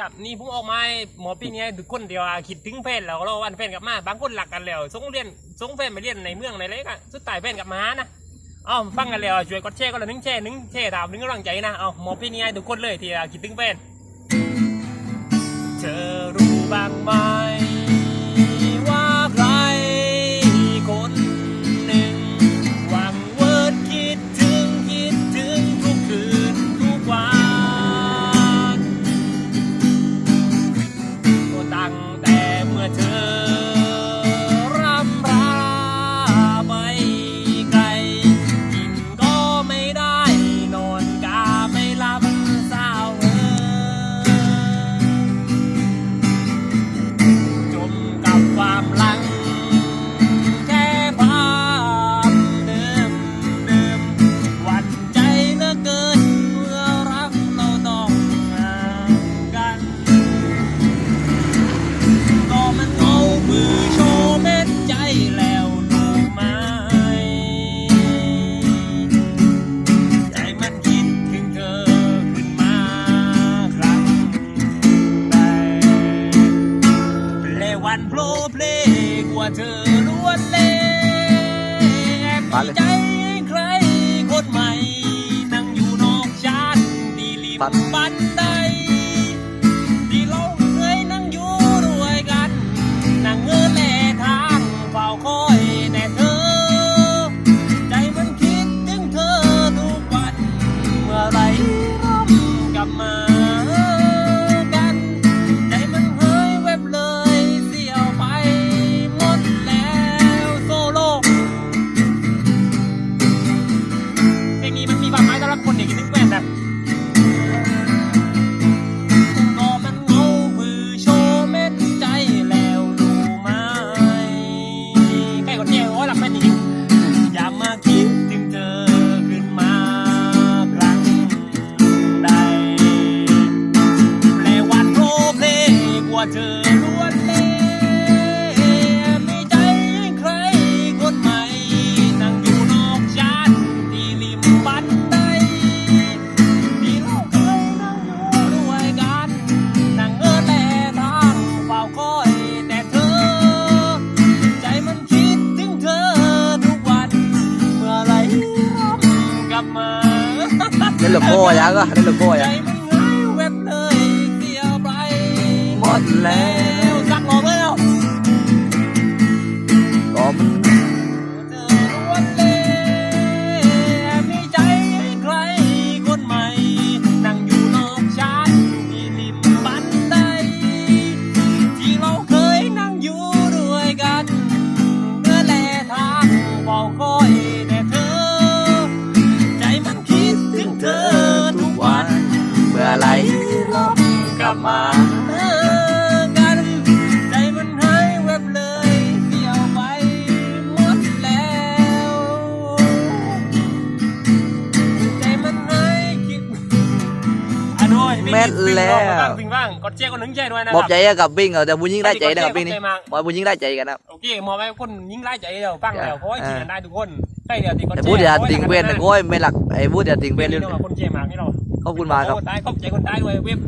ครับนี่ผมออกมาหมอปีนี้ทุกคนเดียวอะคิดถึงแฟนแล้วเราวันแฟนกลับมา บางคนหลักกันแล้วส่งเรียนส่งแฟนไปเรียนในเมืองในเล็กอะสุดท้ายแฟนกลับมานะเอาฟังกันแล้วช่วยกดแชร์ก็ละหนึ่งแชร์หนึ่งแชร์ถามหนึ่งกำลังใจนะเอาหมอปีนี้ทุกคนเลยที่คิดถึงแฟนเธอรู้บ้างไหม เลวันโผล่เพลงว่าเธอล้วนเล่แอบมีใจใครคนใหม่ นั่งอยู่นอกชานดีริมบัน เล่นโลโก้ยังก็ ด้วยแม่นแล้วบ้างปิงบ้างกดแชร์คนหนึ่งแชร์ด้วยนะคบอรักใจกับวิ่งเอาแต่บุญยิ่งได้ใจนะครับวิ่งนี่ขอบใจมากบอยบุญยิ่งได้ใจกันนะครับโอเคหมอไปคนยิ่งไล่ใจเดียวฟังแล้วเพราะว่าจริงกันได้ทุกคนใช่เดี๋ยวติดกดแชแต่ร์พูดอย่าติงเวนนะโอ้ยไม่หลักไอ้พูดอย่าติงเวเป็นนเรื่องของคนเชียร์มากนี่เราขอบคุณมากครับตายขอบใจคนตายด้วยเว็บ